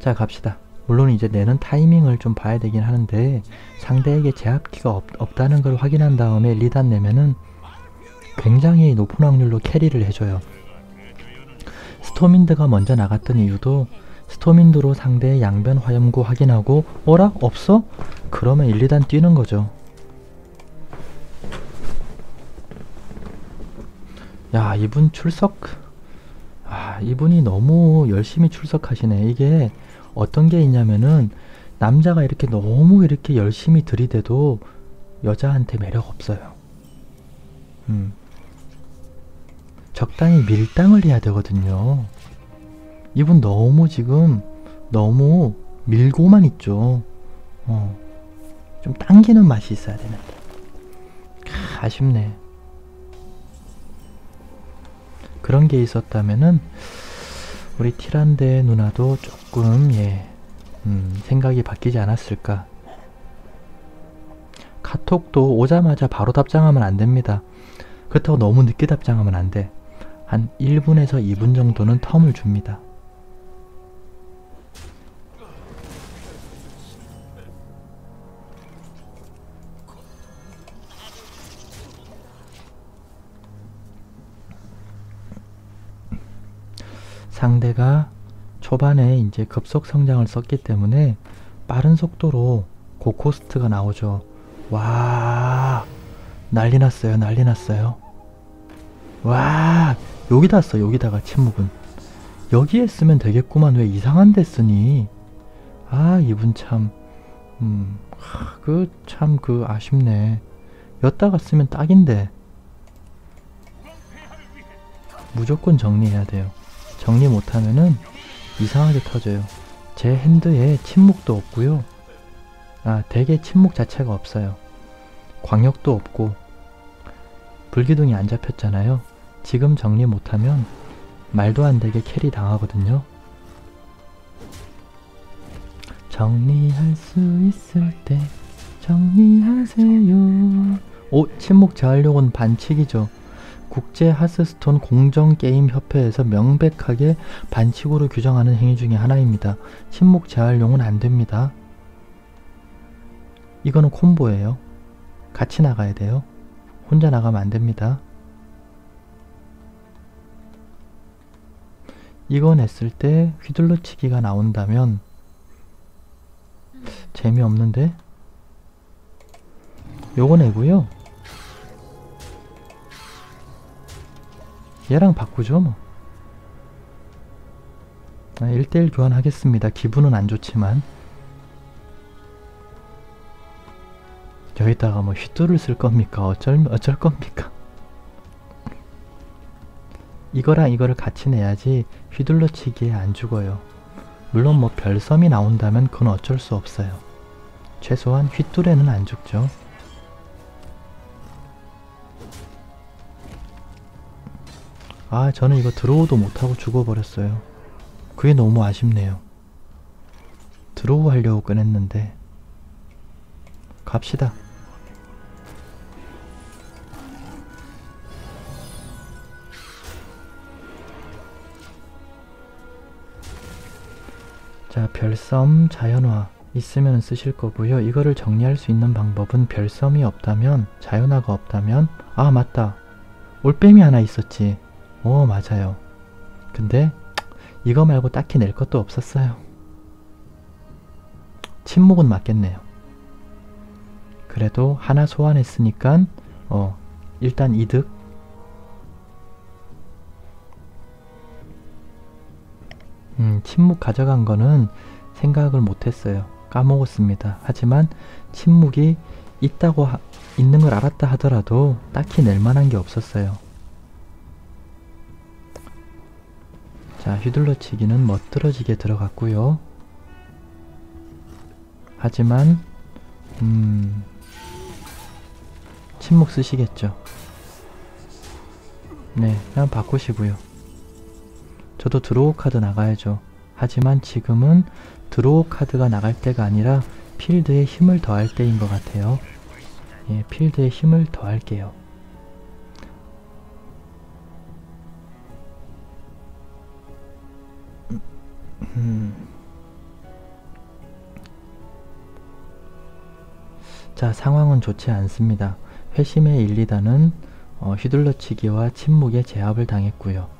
자 갑시다. 물론 이제 내는 타이밍을 좀 봐야 되긴 하는데 상대에게 제압키가 없, 없다는 걸 확인한 다음에 리단 내면은 굉장히 높은 확률로 캐리를 해줘요. 스토민드가 먼저 나갔던 이유도 스토민드로 상대의 양변 화염구 확인하고 어라? 없어? 그러면 1, 2단 뛰는 거죠. 야 이분 출석 아 이분이 너무 열심히 출석하시네 이게 어떤 게 있냐면은 남자가 이렇게 너무 이렇게 열심히 들이대도 여자한테 매력 없어요. 음. 적당히 밀당을 해야 되거든요. 이분 너무 지금 너무 밀고만 있죠. 어, 좀 당기는 맛이 있어야 되는데. 아, 아쉽네. 그런 게 있었다면은 우리 티란데 누나도 조금 예 음, 생각이 바뀌지 않았을까. 카톡도 오자마자 바로 답장하면 안 됩니다. 그렇다고 너무 늦게 답장하면 안돼. 한 1분에서 2분 정도는 텀을 줍니다 상대가 초반에 이제 급속 성장을 썼기 때문에 빠른 속도로 고코스트가 나오죠. 와 난리 났어요. 난리 났어요. 와 여기다 써 여기다가 침묵은 여기에 쓰면 되겠구만 왜 이상한 데 쓰니 아 이분 참 음, 그 참 그 아쉽네 여기다가 쓰면 딱인데 무조건 정리해야 돼요 정리 못하면은 이상하게 터져요. 제 핸드에 침묵도 없고요. 아, 대개 침묵 자체가 없어요. 광역도 없고 불기둥이 안 잡혔잖아요. 지금 정리 못하면 말도 안 되게 캐리 당하거든요. 정리할 수 있을 때 정리하세요. 오, 침묵 제한력은 반칙이죠. 국제 하스스톤 공정게임협회에서 명백하게 반칙으로 규정하는 행위 중의 하나입니다. 침묵 재활용은 안됩니다. 이거는 콤보예요. 같이 나가야 돼요. 혼자 나가면 안됩니다. 이거 냈을 때 휘둘러치기가 나온다면 재미없는데? 요거 내고요. 얘랑 바꾸죠 뭐. 1대1 아, 교환하겠습니다. 기분은 안 좋지만. 여기다가 뭐 휘뚜를 쓸 겁니까? 어쩔, 어쩔 겁니까? 이거랑 이거를 같이 내야지 휘둘러치기에 안 죽어요. 물론 뭐 별섬이 나온다면 그건 어쩔 수 없어요. 최소한 휘뚜레는 안 죽죠 아 저는 이거 드로우도 못하고 죽어버렸어요. 그게 너무 아쉽네요. 드로우 하려고 꺼냈는데 갑시다. 자 별섬 자연화 있으면 쓰실 거고요. 이거를 정리할 수 있는 방법은 별섬이 없다면 자연화가 없다면 아 맞다 올빼미 하나 있었지 어 맞아요. 근데 이거 말고 딱히 낼 것도 없었어요. 침묵은 맞겠네요. 그래도 하나 소환했으니까 어 일단 이득. 음 침묵 가져간 거는 생각을 못했어요. 까먹었습니다. 하지만 침묵이 있다고 하, 있는 걸 알았다 하더라도 딱히 낼 만한 게 없었어요 자 휘둘러치기는 멋들어지게 들어갔고요. 하지만 음 침묵 쓰시겠죠? 네 그냥 바꾸시고요. 저도 드로우 카드 나가야죠. 하지만 지금은 드로우 카드가 나갈 때가 아니라 필드에 힘을 더할 때인 것 같아요. 예, 필드에 힘을 더할게요 음. 자, 상황은 좋지 않습니다. 회심의 1, 2단은 어, 휘둘러치기와 침묵의 제압을 당했고요.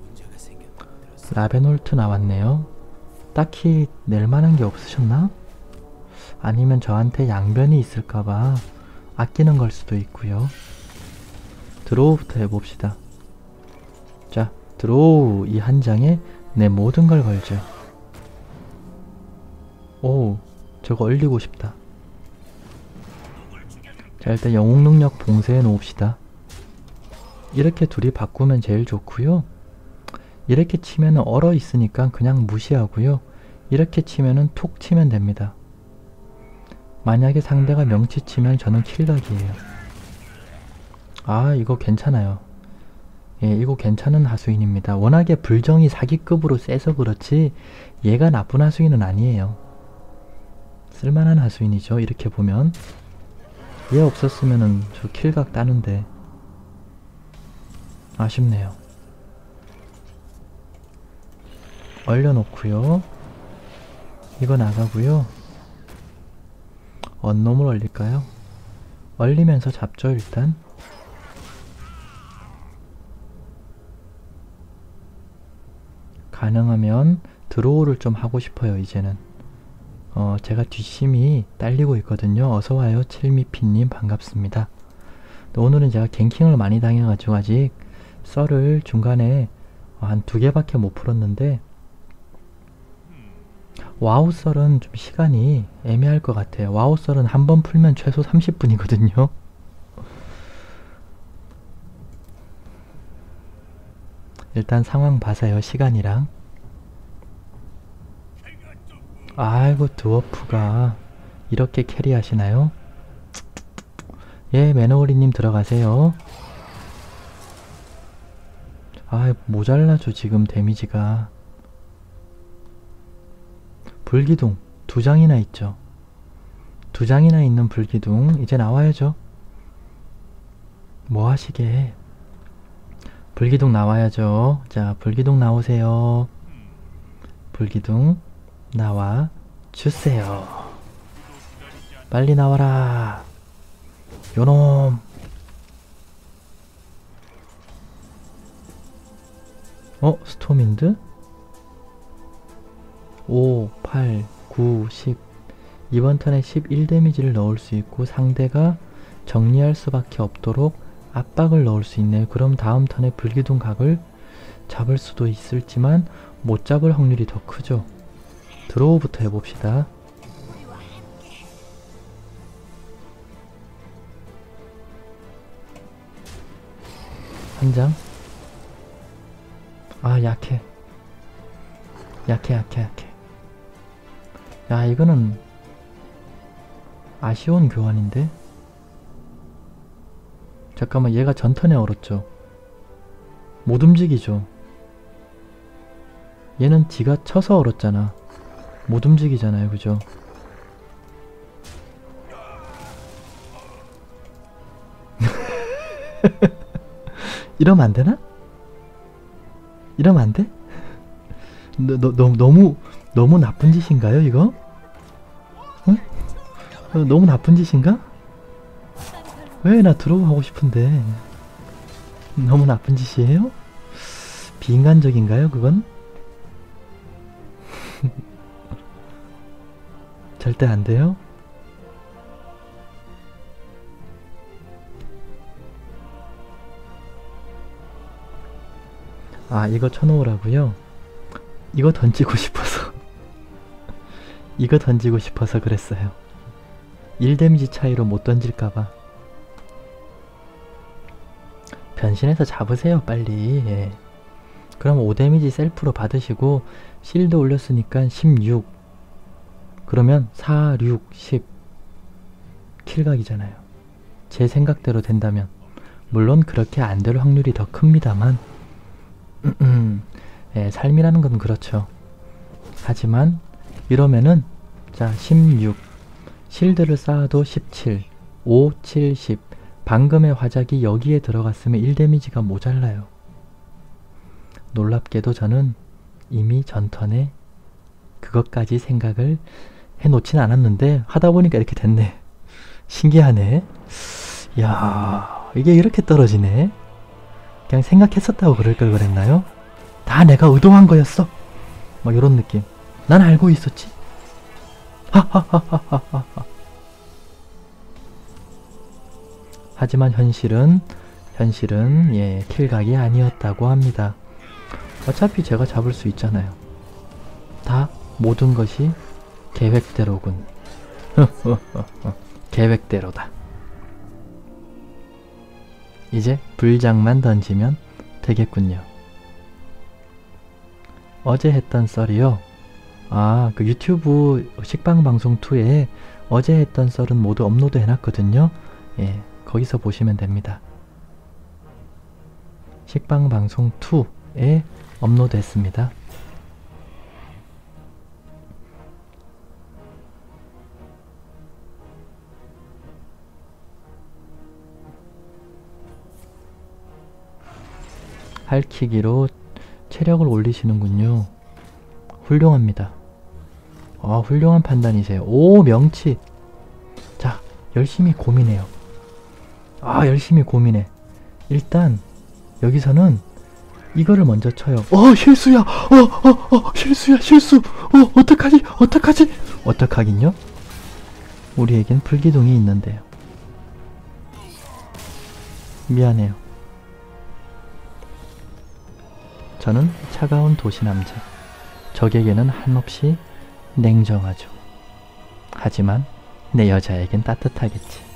문제가 생겼 라베놀트 나왔네요. 딱히 낼 만한 게 없으셨나? 아니면 저한테 양변이 있을까봐 아끼는 걸 수도 있고요. 드로우부터 해봅시다. 자, 드로우 이 한 장에 내 모든 걸 걸죠. 오, 저거 얼리고 싶다. 자, 일단 영웅 능력 봉쇄해 놓읍시다. 이렇게 둘이 바꾸면 제일 좋고요. 이렇게 치면 얼어 있으니까 그냥 무시하고요. 이렇게 치면은 툭 치면 됩니다. 만약에 상대가 명치 치면 저는 킬각이에요. 아 이거 괜찮아요. 예 이거 괜찮은 하수인입니다. 워낙에 불정이 사기급으로 세서 그렇지 얘가 나쁜 하수인은 아니에요. 쓸만한 하수인이죠. 이렇게 보면 얘 없었으면은 저 킬각 따는데 아쉽네요. 얼려놓고요. 이거 나가고요. 원놈을 얼릴까요? 얼리면서 잡죠 일단. 가능하면 드로우를 좀 하고 싶어요 이제는. 어 제가 뒷심이 딸리고 있거든요. 어서와요 칠미피님 반갑습니다. 오늘은 제가 갱킹을 많이 당해가지고 아직 썰을 중간에 한 두 개밖에 못 풀었는데 와우썰은 좀 시간이 애매할 것 같아요. 와우썰은 한 번 풀면 최소 30분이거든요. 일단 상황 봐서요. 시간이랑. 아이고 드워프가 이렇게 캐리하시나요? 예, 매너오리님 들어가세요. 아, 모자라죠 지금 데미지가. 불기둥 두 장이나 있죠. 두 장이나 있는 불기둥 이제 나와야죠. 뭐 하시게? 불기둥 나와야죠. 자, 불기둥 나오세요. 불기둥 나와 주세요. 빨리 나와라. 요놈. 어? 스톰인드? 5, 8, 9, 10 이번 턴에 11 데미지를 넣을 수 있고 상대가 정리할 수밖에 없도록 압박을 넣을 수 있네요. 그럼 다음 턴에 불기둥 각을 잡을 수도 있을지만 못 잡을 확률이 더 크죠. 드로우부터 해봅시다. 한 장. 아 약해. 약해 약해 약해. 야 이거는 아쉬운 교환인데? 잠깐만 얘가 전턴에 얼었죠. 못 움직이죠. 얘는 지가 쳐서 얼었잖아. 못 움직이잖아요. 그죠? 이러면 안 되나? 이러면 안 돼? 너, 너, 너, 너무 너무 나쁜 짓인가요 이거? 어? 어, 너무 나쁜 짓인가? 왜 나 들어오고 하고 싶은데 너무 나쁜 짓이에요? 비인간적인가요 그건? 절대 안 돼요? 아 이거 쳐놓으라고요? 이거 던지고 싶어서 이거 던지고 싶어서 그랬어요 1 데미지 차이로 못 던질까봐. 변신해서 잡으세요 빨리. 예. 그럼 5 데미지 셀프로 받으시고 실드 올렸으니까 16 그러면 4, 6, 10 킬각이잖아요. 제 생각대로 된다면. 물론 그렇게 안 될 확률이 더 큽니다만. 예, 삶이라는 건 그렇죠. 하지만 이러면은 자 16, 실드를 쌓아도 17, 5, 7, 10. 방금의 화작이 여기에 들어갔으면 1데미지가 모자라요. 놀랍게도 저는 이미 전턴에 그것까지 생각을 해놓진 않았는데 하다 보니까 이렇게 됐네. 신기하네. 야 이게 이렇게 떨어지네. 그냥 생각했었다고 그럴 걸 그랬나요? 다 내가 의도한 거였어. 막 이런 느낌. 난 알고 있었지. 하하하하하하. 하지만 현실은 현실은 예 킬각이 아니었다고 합니다. 어차피 제가 잡을 수 있잖아요. 다 모든 것이 계획대로군. 계획대로다. 이제 불장만 던지면 되겠군요. 어제 했던 썰이요. 아, 그 유튜브 식빵 방송 2에 어제 했던 썰은 모두 업로드 해놨거든요. 예, 거기서 보시면 됩니다. 식빵 방송 2에 업로드 했습니다. 할키기로 체력을 올리시는군요. 훌륭합니다. 아, 훌륭한 판단이세요. 오, 명치. 자, 열심히 고민해요. 아, 열심히 고민해. 일단, 여기서는 이거를 먼저 쳐요. 어, 실수야! 어, 어, 어, 실수야, 실수! 어, 어떡하지? 어떡하지? 어떡하긴요? 우리에겐 불기둥이 있는데요. 미안해요. 저는 차가운 도시 남자. 적에게는 한없이 냉정하죠. 하지만 내 여자에겐 따뜻하겠지.